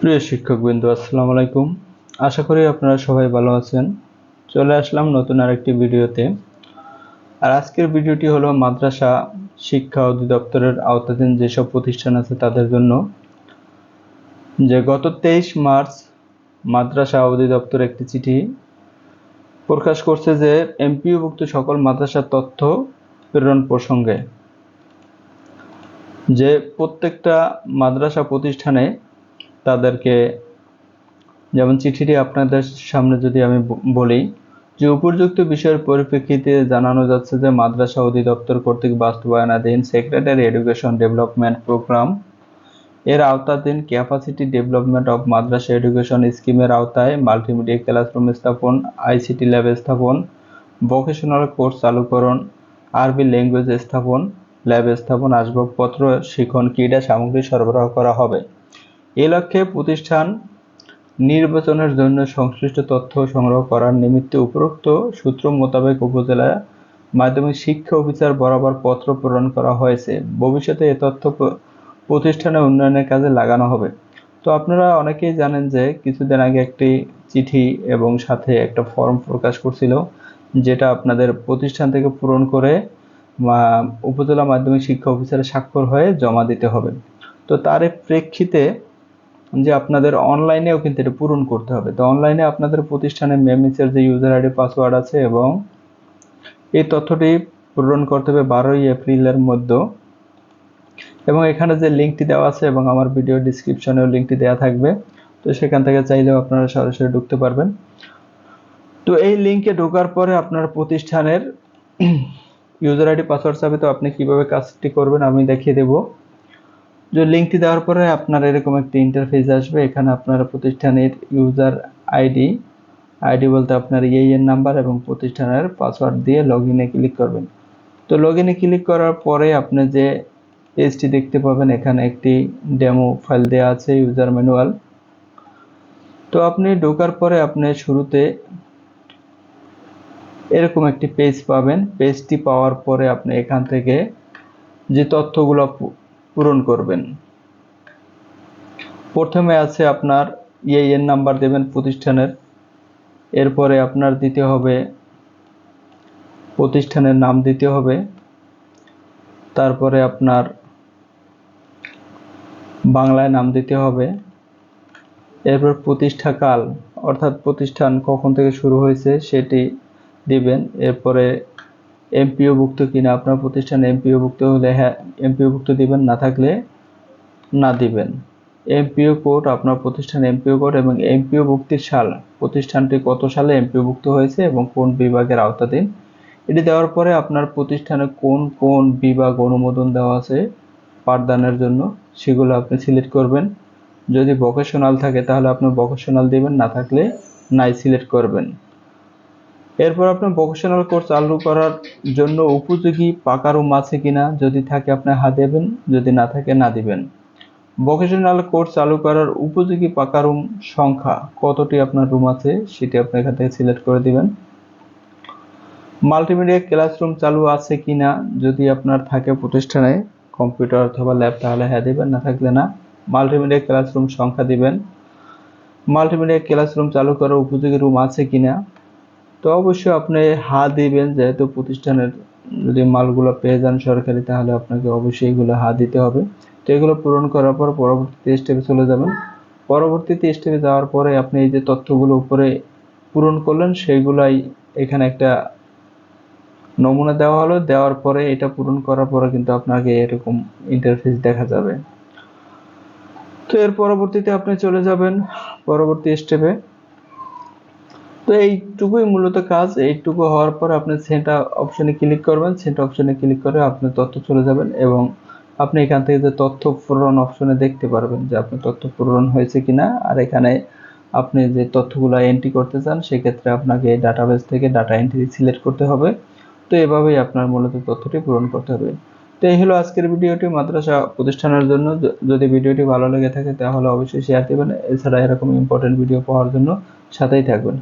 প্রিয় শিক্ষকবৃন্দ, আসসালামু আলাইকুম। আশা করি আপনারা সবাই ভালো আছেন। চলে আসলাম নতুন আরেকটি ভিডিওতে। আর আজকের ভিডিওটি হলো মাদ্রাসা শিক্ষা অধিদপ্তরের আওতাধীন যেসব প্রতিষ্ঠান আছে তাদের জন্য। যে গত তেইশ মার্চ মাদ্রাসা অধিদপ্তর একটি চিঠি প্রকাশ করছে যে এমপিওভুক্ত সকল মাদ্রাসার তথ্য প্রেরণ প্রসঙ্গে যে প্রত্যেকটা মাদ্রাসা প্রতিষ্ঠানে তাদেরকে যেমন চিঠিটি আপনাদের সামনে যদি আমি বলি, যে উপযুক্ত বিষয়ের পরিপ্রেক্ষিতে জানানো যাচ্ছে যে মাদ্রাসা অধিদপ্তর কর্তৃক বাস্তবায়নাধীন সেক্রেটারি এডুকেশন ডেভেলপমেন্ট প্রোগ্রাম এর আওতাধীন capacity development of madrasa education স্কিমের আওতায় মাল্টিমিডিয়া ক্লাসরুম স্থাপন আইসিটি ল্যাব স্থাপন ভোকেশনাল কোর্স চালুকরণ আরবি ল্যাঙ্গুয়েজ স্থাপন ল্যাব স্থাপন, আসবাবপত্র শিখন ক্রীড়া সামগ্রী সরবরাহ করা হবে। এ লক্ষ্যে প্রতিষ্ঠান নির্বাচনের জন্য সংশ্লিষ্ট তথ্য সংগ্রহ করার নিমিত্তে উপরোক্ত সূত্র মোতাবেক উপজেলা মাধ্যমিক শিক্ষা অফিসার বরাবর পত্র প্রেরণ করা হয়েছে। ভবিষ্যতে এ তথ্য প্রতিষ্ঠানের উন্নয়নের কাজে লাগানো হবে। তো আপনারা অনেকেই জানেন যে কিছুদিন আগে একটি চিঠি এবং সাথে একটা ফর্ম প্রকাশ করছিল, যেটা আপনাদের প্রতিষ্ঠান থেকে পূরণ করে উপজেলা মাধ্যমিক শিক্ষা অফিসারের স্বাক্ষর হয়ে জমা দিতে হবে। তো তার প্রেক্ষিতে যে আপনাদের অনলাইনেও কিন্তু এটা পূরণ করতে হবে। তো অনলাইনে আপনাদের প্রতিষ্ঠানে মেমিসের যে ইউজার আইডি পাসওয়ার্ড আছে এবং এই তথ্যটি পূরণ করতে হবে বারোই এপ্রিলের মধ্যে। এবং এখানে যে লিঙ্কটি দেওয়া আছে এবং আমার ভিডিও ডিসক্রিপশনেও লিঙ্কটি দেওয়া থাকবে, তো সেখান থেকে চাইলেও আপনারা সরাসরি ঢুকতে পারবেন। তো এই লিঙ্কে ঢোকার পরে আপনার প্রতিষ্ঠানের ইউজার আইডি পাসওয়ার্ড চাবে তো আপনি কীভাবে কাজটি করবেন আমি দেখিয়ে দেবো। যে লিঙ্কটি দেওয়ার পরে আপনার এরকম একটি ইন্টারফেস আসবে। এখানে আপনার প্রতিষ্ঠানের ইউজার আইডি আইডি বলতে আপনার ইএইএন নাম্বার এবং প্রতিষ্ঠানের পাসওয়ার্ড দিয়ে লগ ইনে ক্লিক করবেন। তো লগ ইনে ক্লিক করার পরে আপনি যে পেজটি দেখতে পাবেন, এখানে একটি ডেমো ফাইল দেওয়া আছে ইউজার ম্যানুয়াল তো আপনি ঢোকার পরে আপনি শুরুতে এরকম একটি পেজ পাবেন। পেজটি পাওয়ার পরে আপনি এখান থেকে যে তথ্যগুলো পূরণ করবেন। প্রথমে আছে আপনার ইএইএন নাম্বার দেবেন প্রতিষ্ঠানের। এরপরে আপনার দিতে হবে, প্রতিষ্ঠানের নাম দিতে হবে। তারপরে আপনার বাংলায় নাম দিতে হবে। এরপর প্রতিষ্ঠাকাল অর্থাৎ প্রতিষ্ঠান কখন থেকে শুরু হয়েছে সেটি দিবেন। এরপরে এমপিও ভুক্ত কিনা, আপনার প্রতিষ্ঠান এমপিও ভুক্ত হলে হ্যাঁ এমপিও ভুক্ত দিবেন, না থাকলে না দিবেন। এমপিও কোড, আপনার প্রতিষ্ঠান এমপিও কোড এবং এমপিও ভুক্তির সাল, প্রতিষ্ঠানটি কত সালে এমপিও ভুক্ত হয়েছে এবং কোন বিভাগের আওতাধীন? এটি দেওয়ার পরে আপনার প্রতিষ্ঠানে কোন কোন বিভাগ অনুমোদন দেওয়া আছে পাঠদানের জন্য, সেগুলো আপনি সিলেক্ট করবেন। যদি ভোকেশনাল থাকে তাহলে আপনি ভোকেশনাল দিবেন, না থাকলে নাই সিলেক্ট করবেন। এরপর আপনার ভোকেশনাল কোর্স চালু করার জন্য উপযোগী পাকা রুম আছে কিনা যদি থাকে আপনি হা দেবেন, যদি না থাকে না দিবেন। ভোকেশনাল কোর্স চালু করার উপযোগী পাকা রুম সংখ্যা কতটি আপনার রুম আছে সেটি আপনি এখান থেকে সিলেক্ট করে দিবেন। মাল্টিমিডিয়া ক্লাসরুম চালু আছে কিনা যদি আপনার থাকে প্রতিষ্ঠানে কম্পিউটার অথবা ল্যাব তাহলে হ্যাঁ দিবেন, না থাকলে না। মাল্টিমিডিয়া ক্লাসরুম সংখ্যা দিবেন। মাল্টিমিডিয়া ক্লাসরুম চালু করার উপযোগী রুম আছে কিনা তো অবশ্যই আপনি হা দিবেন, যেহেতু প্রতিষ্ঠানের যদি মালগুলো পেয়ে যান সরকারি, তাহলে আপনাকে অবশ্যই এগুলো হা দিতে হবে। তো এগুলো পূরণ করার পর পরবর্তীতে স্টেপে চলে যাবেন। পরবর্তীতে স্টেপে যাওয়ার পরে আপনি এই যে তথ্যগুলো উপরে পূরণ করলেন, সেইগুলাই এখানে একটা নমুনা দেওয়া হলো। দেওয়ার পরে এটা পূরণ করার পরে কিন্তু আপনাকে এরকম ইন্টারফেস দেখা যাবে। তো এর পরবর্তীতে আপনি চলে যাবেন, পরবর্তী স্টেপে তো এইটুকুই মূলত কাজ। এইটুকু হওয়ার পর আপনি সেন্টার অপশনে ক্লিক করবেন। সেন্টার অপশনে ক্লিক করে আপনি তথ্য চলে যাবেন এবং আপনি এখান থেকে যে তথ্য পূরণ অপশনে দেখতে পারবেন যে আপনার তথ্য পূরণ হয়েছে কিনা। আর এখানে আপনি যে তথ্যগুলো এন্ট্রি করতে চান, সেক্ষেত্রে আপনাকে ডাটাবেস থেকে ডাটা এন্ট্রি সিলেক্ট করতে হবে। তো এভাবেই আপনার মূলত তথ্যটি পূরণ করতে হবে। তো এই হলো আজকের ভিডিওটি মাদ্রাসা প্রতিষ্ঠানের জন্য। যদি ভিডিওটি ভালো লেগে থাকে, তাহলে অবশ্যই শেয়ার দেবেন। এছাড়া এরকম ইম্পর্টেন্ট ভিডিও পাওয়ার জন্য সাথেই থাকবেন।